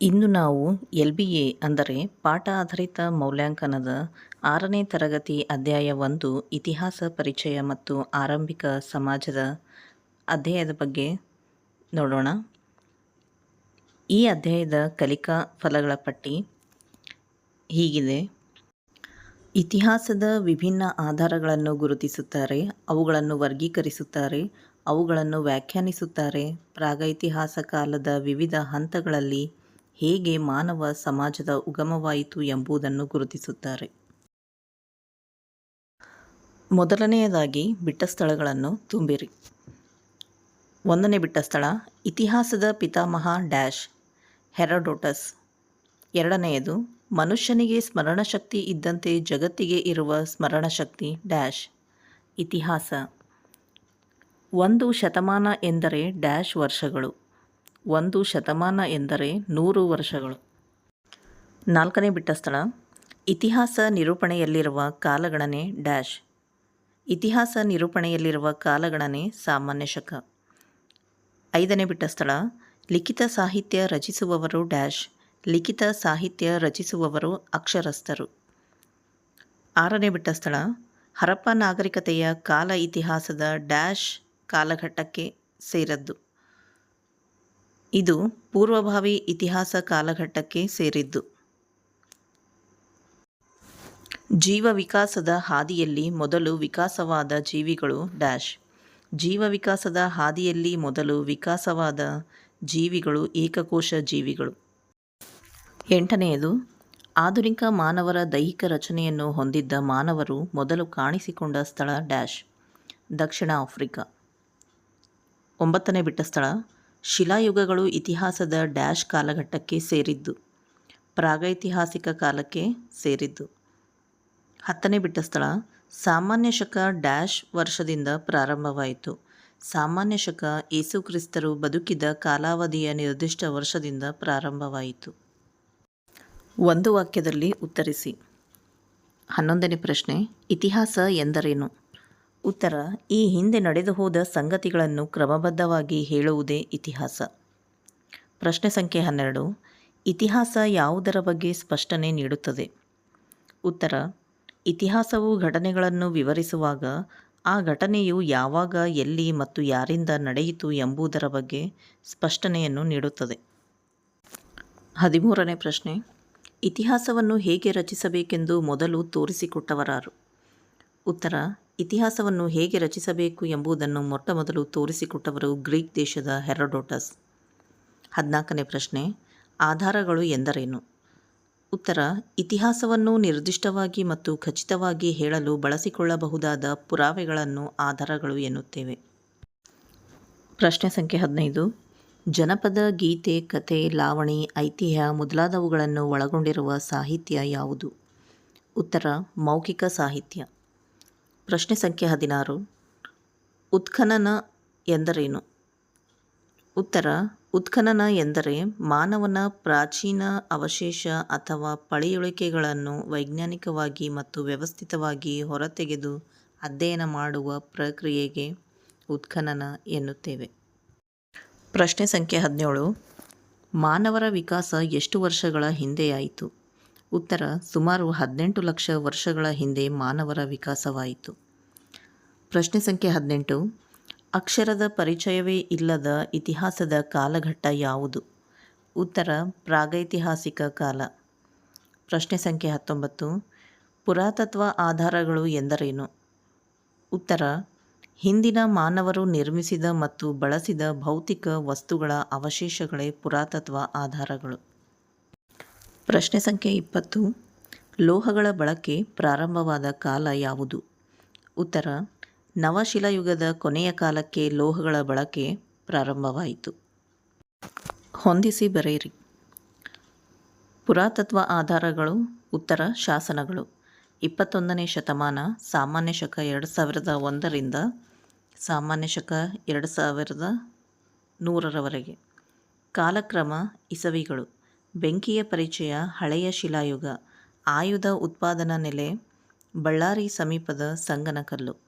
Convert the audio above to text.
ಇಂದು ನಾವು L B A ಅಂದರೆ ಪಾಠ ಆಧಾರಿತ ಮೌಲ್ಯಾಂಕನದ ಆರನೇ ತರಗತಿ ಅಧ್ಯಾಯ ಒಂದು, ಇತಿಹಾಸ ಪರಿಚಯ ಮತ್ತು ಆರಂಭಿಕ ಸಮಾಜದ ಅಧ್ಯಾಯದ ಬಗ್ಗೆ ನೋಡೋಣ. ಈ ಅಧ್ಯಾಯದ ಕಲಿಕಾ ಫಲಗಳ ಪಟ್ಟಿ ಹೀಗಿದೆ. ಇತಿಹಾಸದ ವಿಭಿನ್ನ ಆಧಾರಗಳನ್ನು ಗುರುತಿಸುತ್ತಾರೆ, ಅವುಗಳನ್ನು ವರ್ಗೀಕರಿಸುತ್ತಾರೆ, ಅವುಗಳನ್ನು ವ್ಯಾಖ್ಯಾನಿಸುತ್ತಾರೆ. ಪ್ರಾಗೈತಿಹಾಸ ಕಾಲದ ವಿವಿಧ ಹಂತಗಳಲ್ಲಿ ಹೇಗೆ ಮಾನವ ಸಮಾಜದ ಉಗಮವಾಯಿತು ಎಂಬುದನ್ನು ಗುರುತಿಸುತ್ತಾರೆ. ಮೊದಲನೆಯದಾಗಿ ಬಿಟ್ಟ ಸ್ಥಳಗಳನ್ನು ತುಂಬಿರಿ. ಒಂದನೇ ಬಿಟ್ಟ ಸ್ಥಳ, ಇತಿಹಾಸದ ಪಿತಾಮಹ ಡ್ಯಾಶ್, ಹೆರಡೋಟಸ್. ಎರಡನೆಯದು, ಮನುಷ್ಯನಿಗೆ ಸ್ಮರಣಶಕ್ತಿ ಇದ್ದಂತೆ ಜಗತ್ತಿಗೆ ಇರುವ ಸ್ಮರಣಶಕ್ತಿ ಡ್ಯಾಶ್, ಇತಿಹಾಸ. ಒಂದು ಶತಮಾನ ಎಂದರೆ ಡ್ಯಾಶ್ ವರ್ಷಗಳು. ಒಂದು ಶತಮಾನ ಎಂದರೆ ನೂರು ವರ್ಷಗಳು. ನಾಲ್ಕನೇ ಬಿಟ್ಟ ಸ್ಥಳ. ಇತಿಹಾಸ ನಿರೂಪಣೆಯಲ್ಲಿರುವ ಕಾಲಗಣನೆ ಡ್ಯಾಶ್. ಇತಿಹಾಸ ನಿರೂಪಣೆಯಲ್ಲಿರುವ ಕಾಲಗಣನೆ ಸಾಮಾನ್ಯ ಶಕ. ಐದನೇ ಬಿಟ್ಟ ಸ್ಥಳ. ಲಿಖಿತ ಸಾಹಿತ್ಯ ರಚಿಸುವವರು ಡ್ಯಾಶ್. ಲಿಖಿತ ಸಾಹಿತ್ಯ ರಚಿಸುವವರು ಅಕ್ಷರಸ್ಥರು. ಆರನೇ ಬಿಟ್ಟ ಸ್ಥಳ. ಹರಪ್ಪ ನಾಗರಿಕತೆಯ ಕಾಲ ಇತಿಹಾಸದ ಡ್ಯಾಶ್ ಕಾಲಘಟ್ಟಕ್ಕೆ ಸೇರದ್ದು. ಇದು ಪೂರ್ವಭಾವಿ ಇತಿಹಾಸ ಕಾಲಘಟ್ಟಕ್ಕೆ ಸೇರಿದ್ದು. ಜೀವ ವಿಕಾಸದ ಹಾದಿಯಲ್ಲಿ ಮೊದಲು ವಿಕಾಸವಾದ ಜೀವಿಗಳು ಡ್ಯಾಶ್. ಜೀವ ವಿಕಾಸದ ಹಾದಿಯಲ್ಲಿ ಮೊದಲು ವಿಕಾಸವಾದ ಜೀವಿಗಳು ಏಕಕೋಶ ಜೀವಿಗಳು. ಎಂಟನೆಯದು, ಆಧುನಿಕ ಮಾನವರ ದೈಹಿಕ ರಚನೆಯನ್ನು ಹೊಂದಿದ್ದ ಮಾನವರು ಮೊದಲು ಕಾಣಿಸಿಕೊಂಡ ಸ್ಥಳ ಡ್ಯಾಶ್, ದಕ್ಷಿಣ ಆಫ್ರಿಕಾ. ಒಂಬತ್ತನೇ ಬಿಟ್ಟ ಸ್ಥಳ ಶಿಲಾಯುಗಗಳು ಇತಿಹಾಸದ ಡ್ಯಾಶ್ ಕಾಲಘಟ್ಟಕ್ಕೆ ಸೇರಿದ್ದು, ಪ್ರಾಗೈತಿಹಾಸಿಕ ಕಾಲಕ್ಕೆ ಸೇರಿದ್ದು. ಹತ್ತನೇ ಬಿಟ್ಟ ಸ್ಥಳ, ಸಾಮಾನ್ಯ ಶಕ ಡ್ಯಾಶ್ ವರ್ಷದಿಂದ ಪ್ರಾರಂಭವಾಯಿತು. ಸಾಮಾನ್ಯ ಶಕ ಯೇಸುಕ್ರಿಸ್ತರು ಬದುಕಿದ ಕಾಲಾವಧಿಯ ನಿರ್ದಿಷ್ಟ ವರ್ಷದಿಂದ ಪ್ರಾರಂಭವಾಯಿತು. ಒಂದು ವಾಕ್ಯದಲ್ಲಿ ಉತ್ತರಿಸಿ. ಹನ್ನೊಂದನೇ ಪ್ರಶ್ನೆ, ಇತಿಹಾಸ ಎಂದರೇನು? ಉತ್ತರ, ಈ ಹಿಂದೆ ನಡೆದು ಹೋದ ಸಂಗತಿಗಳನ್ನು ಕ್ರಮಬದ್ಧವಾಗಿ ಹೇಳುವುದೇ ಇತಿಹಾಸ. ಪ್ರಶ್ನೆ ಸಂಖ್ಯೆ ಹನ್ನೆರಡು, ಇತಿಹಾಸ ಯಾವುದರ ಬಗ್ಗೆ ಸ್ಪಷ್ಟನೆ ನೀಡುತ್ತದೆ? ಉತ್ತರ, ಇತಿಹಾಸವು ಘಟನೆಗಳನ್ನು ವಿವರಿಸುವಾಗ ಆ ಘಟನೆಯು ಯಾವಾಗ, ಎಲ್ಲಿ ಮತ್ತು ಯಾರಿಂದ ನಡೆಯಿತು ಎಂಬುದರ ಬಗ್ಗೆ ಸ್ಪಷ್ಟನೆಯನ್ನು ನೀಡುತ್ತದೆ. ಹದಿಮೂರನೇ ಪ್ರಶ್ನೆ, ಇತಿಹಾಸವನ್ನು ಹೇಗೆ ರಚಿಸಬೇಕೆಂದು ಮೊದಲು ತೋರಿಸಿಕೊಟ್ಟವರಾರು? ಉತ್ತರ, ಇತಿಹಾಸವನ್ನು ಹೇಗೆ ರಚಿಸಬೇಕು ಎಂಬುದನ್ನು ಮೊಟ್ಟಮೊದಲು ತೋರಿಸಿಕೊಟ್ಟವರು ಗ್ರೀಕ್ ದೇಶದ ಹೆರಡೋಟಸ್. ಹದಿನಾಲ್ಕನೇ ಪ್ರಶ್ನೆ, ಆಧಾರಗಳು ಎಂದರೇನು? ಉತ್ತರ, ಇತಿಹಾಸವನ್ನು ನಿರ್ದಿಷ್ಟವಾಗಿ ಮತ್ತು ಖಚಿತವಾಗಿ ಹೇಳಲು ಬಳಸಿಕೊಳ್ಳಬಹುದಾದ ಪುರಾವೆಗಳನ್ನು ಆಧಾರಗಳು ಎನ್ನುತ್ತೇವೆ. ಪ್ರಶ್ನೆ ಸಂಖ್ಯೆ ಹದಿನೈದು, ಜನಪದ, ಗೀತೆ ಕಥೆ ಲಾವಣಿ, ಐತಿಹ್ಯ ಮೊದಲಾದವುಗಳನ್ನು ಒಳಗೊಂಡಿರುವ ಸಾಹಿತ್ಯ ಯಾವುದು? ಉತ್ತರ, ಮೌಖಿಕ ಸಾಹಿತ್ಯ. ಪ್ರಶ್ನೆ ಸಂಖ್ಯೆ ಹದಿನಾರು. ಉತ್ಖನನ ಎಂದರೇನು? ಉತ್ತರ, ಉತ್ಖನನ ಎಂದರೆ ಮಾನವನ ಪ್ರಾಚೀನ ಅವಶೇಷ ಅಥವಾ ಪಳೆಯುಳಿಕೆಗಳನ್ನು ವೈಜ್ಞಾನಿಕವಾಗಿ ಮತ್ತು ವ್ಯವಸ್ಥಿತವಾಗಿ ಹೊರತೆಗೆದು ಅಧ್ಯಯನ ಮಾಡುವ ಪ್ರಕ್ರಿಯೆಗೆ ಉತ್ಖನನ ಎನ್ನುತ್ತೇವೆ. ಪ್ರಶ್ನೆ ಸಂಖ್ಯೆ ಹದಿನೇಳು. ಮಾನವರ ವಿಕಾಸ ಎಷ್ಟು ವರ್ಷಗಳ ಹಿಂದೆಯಾಯಿತು? ಉತ್ತರ ಸುಮಾರು ಹದಿನೆಂಟು ಲಕ್ಷ ವರ್ಷಗಳ ಹಿಂದೆ ಮಾನವರ ವಿಕಾಸವಾಯಿತು. ಪ್ರಶ್ನೆ ಸಂಖ್ಯೆ ಹದಿನೆಂಟು, ಅಕ್ಷರದ ಪರಿಚಯವೇ ಇಲ್ಲದ ಇತಿಹಾಸದ ಕಾಲಘಟ್ಟ ಯಾವುದು? ಉತ್ತರ, ಪ್ರಾಗೈತಿಹಾಸಿಕ ಕಾಲ. ಪ್ರಶ್ನೆ ಸಂಖ್ಯೆ ಹತ್ತೊಂಬತ್ತು, ಪುರಾತತ್ವ ಆಧಾರಗಳು ಎಂದರೇನು? ಉತ್ತರ, ಹಿಂದಿನ ಮಾನವರು ನಿರ್ಮಿಸಿದ ಮತ್ತು ಬಳಸಿದ ಭೌತಿಕ ವಸ್ತುಗಳ ಅವಶೇಷಗಳೇ ಪುರಾತತ್ವ ಆಧಾರಗಳು. ಪ್ರಶ್ನೆ ಸಂಖ್ಯೆ ಇಪ್ಪತ್ತು. ಲೋಹಗಳ ಬಳಕೆ ಪ್ರಾರಂಭವಾದ ಕಾಲ ಯಾವುದು? ಉತ್ತರ, ನವಶಿಲಾಯುಗದ ಕೊನೆಯ ಕಾಲಕ್ಕೆ ಲೋಹಗಳ ಬಳಕೆ ಪ್ರಾರಂಭವಾಯಿತು. ಹೊಂದಿಸಿ ಬರೆಯಿರಿ. ಪುರಾತತ್ವ ಆಧಾರಗಳು, ಉತ್ತರ, ಶಾಸನಗಳು. ಇಪ್ಪತ್ತೊಂದನೇ ಶತಮಾನ, ಸಾಮಾನ್ಯ ಶಕ ಎರಡು ಸಾವಿರದ ಒಂದರಿಂದ ಸಾಮಾನ್ಯ ಶಕ ಎರಡು ಸಾವಿರದ ನೂರರವರೆಗೆ. ಕಾಲಕ್ರಮ, ಇಸವಿಗಳು. ಬೆಂಕಿಯ ಪರಿಚಯ ಹಳೆಯ ಶಿಲಾಯುಗ. ಆಯುಧ ಉತ್ಪಾದನಾ ನೆಲೆ ಬಳ್ಳಾರಿ ಸಮೀಪದ ಸಂಗನಕಲ್ಲು.